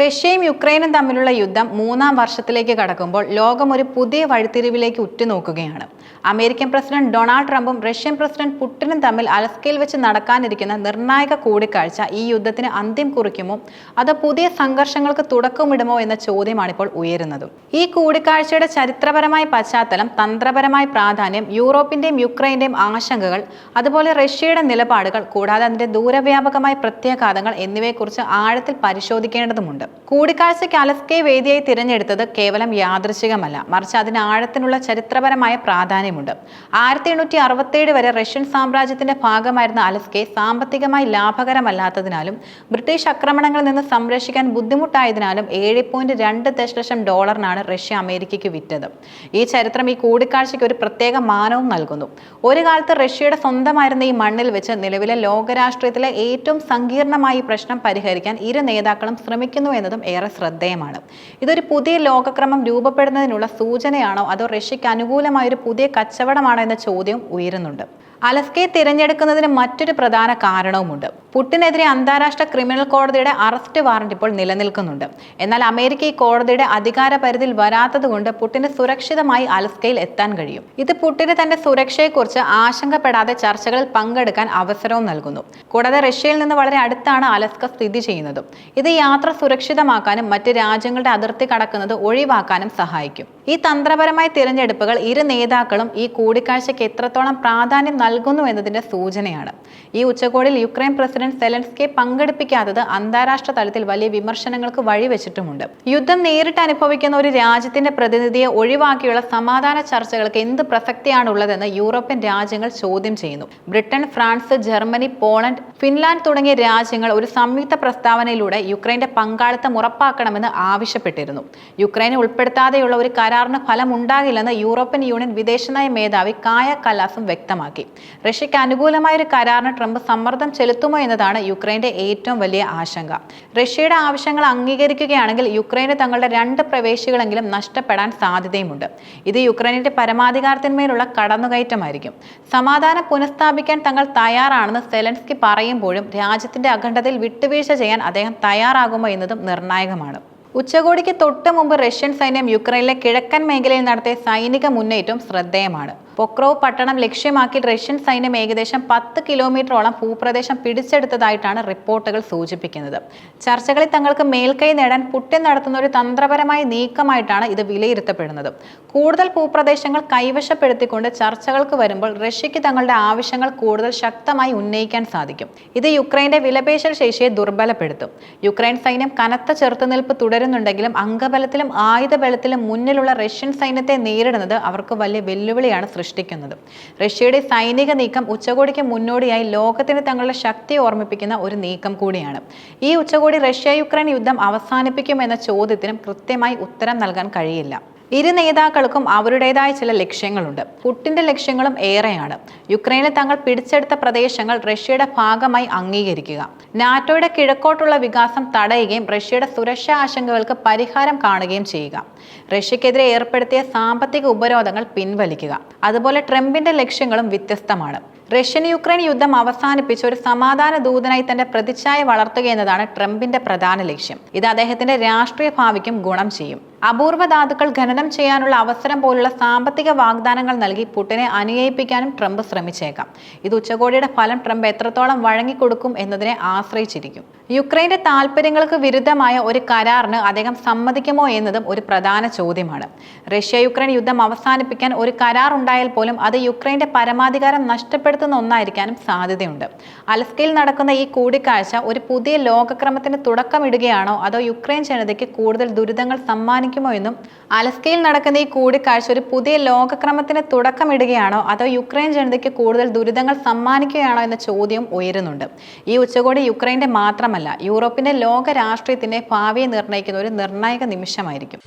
റഷ്യയും യുക്രൈനും തമ്മിലുള്ള യുദ്ധം മൂന്നാം വർഷത്തിലേക്ക് കടക്കുമ്പോൾ ലോകം ഒരു പുതിയ വഴിത്തിരിവിലേക്ക് ഉറ്റുനോക്കുകയാണ്. അമേരിക്കൻ പ്രസിഡന്റ് ഡൊണാൾഡ് ട്രംപും റഷ്യൻ പ്രസിഡന്റ് പുടിനും തമ്മിൽ അലസ്കയിൽ വെച്ച് നടക്കാനിരിക്കുന്ന നിർണായക കൂടിക്കാഴ്ച ഈ യുദ്ധത്തിന് അന്ത്യം കുറിക്കുമോ? അതോ പുതിയ സംഘർഷങ്ങൾക്ക് തുടക്കമിടുമോ എന്ന ചോദ്യമാണിപ്പോൾ ഉയരുന്നത്. ഈ കൂടിക്കാഴ്ചയുടെ ചരിത്രപരമായ പശ്ചാത്തലം തന്ത്രപരമായ പ്രാധാന്യം യൂറോപ്പിന്റെയും യുക്രൈന്റെയും ആശങ്കകൾ അതുപോലെ റഷ്യയുടെ നിലപാടുകൾ കൂടാതെ അതിന്റെ ദൂരവ്യാപകമായ പ്രത്യാഘാതങ്ങൾ എന്നിവയെക്കുറിച്ച് ആഴത്തിൽ പരിശോധിക്കേണ്ടതുണ്ട് കൂടിക്കാഴ്ചയ്ക്ക് അലസ്കയെ വേദിയായി തിരഞ്ഞെടുത്തത് കേവലം യാദൃശികമല്ല. മറിച്ച് അതിന് ആഴത്തിനുള്ള ചരിത്രപരമായ പ്രാധാന്യമുണ്ട്. ആയിരത്തി എണ്ണൂറ്റി അറുപത്തേഴ് വരെ റഷ്യൻ സാമ്രാജ്യത്തിന്റെ ഭാഗമായിരുന്ന അലസ്കെ സാമ്പത്തികമായി ലാഭകരമല്ലാത്തതിനാലും ബ്രിട്ടീഷ് ആക്രമണങ്ങളിൽ നിന്ന് സംരക്ഷിക്കാൻ ബുദ്ധിമുട്ടായതിനാലും ഏഴ് പോയിന്റ് രണ്ട് ദശലക്ഷം ഡോളറിനാണ് റഷ്യ അമേരിക്കയ്ക്ക് വിറ്റത്. ഈ ചരിത്രം ഈ കൂടിക്കാഴ്ചയ്ക്ക് ഒരു പ്രത്യേക മാനവും നൽകുന്നു. ഒരു കാലത്ത് റഷ്യയുടെ സ്വന്തമായിരുന്ന ഈ മണ്ണിൽ വെച്ച് നിലവിലെ ലോകരാഷ്ട്രീയത്തിലെ ഏറ്റവും സങ്കീർണമായ ഈ പ്രശ്നം പരിഹരിക്കാൻ ഇരു നേതാക്കളും ശ്രമിക്കുന്നു എന്നതും ഏറെ ശ്രദ്ധേയമാണ്. ഇതൊരു പുതിയ ലോകക്രമം രൂപപ്പെടുന്നതിനുള്ള സൂചനയാണോ? അതോ റഷ്യയ്ക്ക് അനുകൂലമായ ഒരു പുതിയ കച്ചവടമാണോ എന്ന ചോദ്യം ഉയരുന്നുണ്ട്. അലസ്കയെ തിരഞ്ഞെടുക്കുന്നതിന് മറ്റൊരു പ്രധാന കാരണവുമുണ്ട്. പുട്ടിനെതിരെ അന്താരാഷ്ട്ര ക്രിമിനൽ കോടതിയുടെ അറസ്റ്റ് വാറന്റ് ഇപ്പോൾ നിലനിൽക്കുന്നുണ്ട്. എന്നാൽ അമേരിക്ക ഈ കോടതിയുടെ അധികാര പരിധിയിൽ വരാത്തതുകൊണ്ട് പുട്ടിന് സുരക്ഷിതമായി അലസ്കയിൽ എത്താൻ കഴിയും. ഇത് പുട്ടിന് തന്റെ സുരക്ഷയെക്കുറിച്ച് ആശങ്കപ്പെടാതെ ചർച്ചകളിൽ പങ്കെടുക്കാൻ അവസരവും നൽകുന്നു. കൂടാതെ റഷ്യയിൽ നിന്ന് വളരെ അടുത്താണ് അലസ്ക സ്ഥിതി ചെയ്യുന്നതും. ഇത് യാത്ര സുരക്ഷിതമാക്കാനും മറ്റ് രാജ്യങ്ങളുടെ അതിർത്തി കടക്കുന്നത് ഒഴിവാക്കാനും സഹായിക്കും. ഈ തന്ത്രപരമായ തിരഞ്ഞെടുപ്പുകൾ ഇരു നേതാക്കളും ഈ കൂടിക്കാഴ്ചയ്ക്ക് എത്രത്തോളം പ്രാധാന്യം നൽകുന്നു എന്നതിന്റെ സൂചനയാണ്. ഈ ഉച്ചകോടിയിൽ യുക്രൈൻ പ്രസിഡന്റ് സെലൻസ്കെ പങ്കെടുപ്പിക്കാത്തത് അന്താരാഷ്ട്ര തലത്തിൽ വലിയ വിമർശനങ്ങൾക്ക് വഴിവെച്ചിട്ടുമുണ്ട് യുദ്ധം നേരിട്ട് അനുഭവിക്കുന്ന ഒരു രാജ്യത്തിന്റെ പ്രതിനിധിയെ ഒഴിവാക്കിയുള്ള സമാധാന ചർച്ചകൾക്ക് എന്ത് പ്രസക്തിയാണുള്ളതെന്ന് യൂറോപ്യൻ രാജ്യങ്ങൾ ചോദ്യം ചെയ്യുന്നു. Britain France Germany Poland Finland തുടങ്ങിയ രാജ്യങ്ങൾ ഒരു സംയുക്ത പ്രസ്താവനയിലൂടെ യുക്രൈന്റെ പങ്കാളിത്തം ഉറപ്പാക്കണമെന്ന് ആവശ്യപ്പെട്ടിരുന്നു. യുക്രൈനെ ഉൾപ്പെടുത്താതെയുള്ള ഒരു കരാറിന് ഫലമുണ്ടാകില്ലെന്ന് യൂറോപ്യൻ യൂണിയൻ വിദേശനയ മേധാവി കായ കലാസും വ്യക്തമാക്കി. റഷ്യയ്ക്ക് അനുകൂലമായ ഒരു കരാറിന് ട്രംപ് സമ്മർദ്ദം ചെലുത്തുമോ എന്നതാണ് യുക്രൈന്റെ ഏറ്റവും വലിയ ആശങ്ക. റഷ്യയുടെ ആവശ്യങ്ങൾ അംഗീകരിക്കുകയാണെങ്കിൽ യുക്രൈന് തങ്ങളുടെ രണ്ട് പ്രവേശികളെങ്കിലും നഷ്ടപ്പെടാൻ സാധ്യതയുമുണ്ട്. ഇത് യുക്രൈനിന്റെ പരമാധികാരത്തിന്മേലുള്ള കടന്നുകയറ്റമായിരിക്കും. സമാധാനം പുനഃസ്ഥാപിക്കാൻ തങ്ങൾ തയ്യാറാണെന്ന് സെലൻസ്കി പറയുമ്പോഴും രാജ്യത്തിന്റെ അഖണ്ഡതയിൽ വിട്ടുവീഴ്ച ചെയ്യാൻ അദ്ദേഹം തയ്യാറാകുമോ എന്നതും നിർണായകമാണ്. ഉച്ചകോടിക്ക് തൊട്ട് മുമ്പ് റഷ്യൻ സൈന്യം യുക്രൈനിലെ കിഴക്കൻ മേഖലയിൽ നടത്തിയ സൈനിക മുന്നേറ്റം ശ്രദ്ധേയമാണ്. പൊക്രോവ് പട്ടണം ലക്ഷ്യമാക്കി റഷ്യൻ സൈന്യം ഏകദേശം പത്ത് കിലോമീറ്ററോളം ഭൂപ്രദേശം പിടിച്ചെടുത്തതായിട്ടാണ് റിപ്പോർട്ടുകൾ സൂചിപ്പിക്കുന്നത്. ചർച്ചകളിൽ തങ്ങൾക്ക് മേൽക്കൈ നേടാൻ പുട്ടിൻ നടത്തുന്ന ഒരു തന്ത്രപരമായ നീക്കമായിട്ടാണ് ഇത് വിലയിരുത്തപ്പെടുന്നത്. കൂടുതൽ ഭൂപ്രദേശങ്ങൾ കൈവശപ്പെടുത്തിക്കൊണ്ട് ചർച്ചകൾക്ക് വരുമ്പോൾ റഷ്യക്ക് തങ്ങളുടെ ആവശ്യങ്ങൾ കൂടുതൽ ശക്തമായി ഉന്നയിക്കാൻ സാധിക്കും. ഇത് യുക്രൈന്റെ വിലപേശൽ ശേഷിയെ ദുർബലപ്പെടുത്തും. യുക്രൈൻ സൈന്യം കനത്ത ചെറുത്തുനിൽപ്പ് തുടരുന്നുണ്ടെങ്കിലും അംഗബലത്തിലും ആയുധബലത്തിലും മുന്നിലുള്ള റഷ്യൻ സൈന്യത്തെ നേരിടുന്നത് അവർക്ക് വലിയ വെല്ലുവിളിയാണ് സൃഷ്ടിക്കുന്നത്. റഷ്യയുടെ സൈനിക നീക്കം ഉച്ചകോടിക്ക് മുന്നോടിയായി ലോകത്തിന് തങ്ങളുടെ ശക്തി ഓർമ്മിപ്പിക്കുന്ന ഒരു നീക്കം കൂടിയാണ്. ഈ ഉച്ചകോടി റഷ്യ യുക്രൈൻ യുദ്ധം അവസാനിപ്പിക്കുമെന്ന ചോദ്യത്തിനും കൃത്യമായി ഉത്തരം നൽകാൻ കഴിയില്ല. ഇരു നേതാക്കൾക്കും അവരുടേതായ ചില ലക്ഷ്യങ്ങളുണ്ട്. പുട്ടിന്റെ ലക്ഷ്യങ്ങളും ഏറെയാണ്. യുക്രൈനിൽ തങ്ങൾ പിടിച്ചെടുത്ത പ്രദേശങ്ങൾ റഷ്യയുടെ ഭാഗമായി അംഗീകരിക്കുക. നാറ്റോയുടെ കിഴക്കോട്ടുള്ള വികാസം തടയുകയും റഷ്യയുടെ സുരക്ഷാ ആശങ്കകൾക്ക് പരിഹാരം കാണുകയും ചെയ്യുക. റഷ്യക്കെതിരെ ഏർപ്പെടുത്തിയ സാമ്പത്തിക ഉപരോധങ്ങൾ പിൻവലിക്കുക. അതുപോലെ ട്രംപിന്റെ ലക്ഷ്യങ്ങളും വ്യത്യസ്തമാണ്. റഷ്യൻ യുക്രൈൻ യുദ്ധം അവസാനിപ്പിച്ച് ഒരു സമാധാന ദൂതനായി തന്റെ പ്രതിച്ഛായ വളർത്തുക എന്നതാണ് ട്രംപിന്റെ പ്രധാന ലക്ഷ്യം. ഇത് അദ്ദേഹത്തിന്റെ രാഷ്ട്രീയ ഭാവിക്കും ഗുണം ചെയ്യും. അപൂർവ ധാതുക്കൾ ഖനനം ചെയ്യാനുള്ള അവസരം പോലുള്ള സാമ്പത്തിക വാഗ്ദാനങ്ങൾ നൽകി പുട്ടിനെ അനുനയിപ്പിക്കാനും ട്രംപ് ശ്രമിച്ചേക്കാം. ഇത് ഉച്ചകോടിയുടെ ഫലം ട്രംപ് എത്രത്തോളം വഴങ്ങിക്കൊടുക്കും എന്നതിനെ ആശ്രയിച്ചിരിക്കും. യുക്രൈന്റെ താൽപ്പര്യങ്ങൾക്ക് വിരുദ്ധമായ ഒരു കരാറിന് അദ്ദേഹം സമ്മതിക്കുമോ എന്നതും ഒരു പ്രധാന ചോദ്യമാണ്. റഷ്യ യുക്രൈൻ യുദ്ധം അവസാനിപ്പിക്കാൻ ഒരു കരാർ ഉണ്ടായാൽ പോലും അത് യുക്രൈന്റെ പരമാധികാരം നഷ്ടപ്പെടുത്തുന്ന ഒന്നായിരിക്കാനും സാധ്യതയുണ്ട്. അലസ്കയിൽ നടക്കുന്ന ഈ കൂടിക്കാഴ്ച ഒരു പുതിയ ലോകക്രമത്തിന് തുടക്കമിടുകയാണോ അതോ യുക്രൈൻ ജനതയ്ക്ക് കൂടുതൽ ദുരിതങ്ങൾ സമ്മാനിക്കുമോ എന്നും അലസ്കയിൽ നടക്കുന്ന ഈ കൂടിക്കാഴ്ച ഒരു പുതിയ ലോകക്രമത്തിന് തുടക്കമിടുകയാണോ? അതോ യുക്രൈൻ ജനതയ്ക്ക് കൂടുതൽ ദുരിതങ്ങൾ സമ്മാനിക്കുകയാണോ എന്ന ചോദ്യം ഉയരുന്നുണ്ട്. ഈ ഉച്ചകോടി യുക്രൈന്റെ മാത്രമല്ല യൂറോപ്പിന്റെ ലോക രാഷ്ട്രീയത്തിന്റെ ഭാവിയെ നിർണയിക്കുന്ന ഒരു നിർണായക നിമിഷമായിരിക്കും.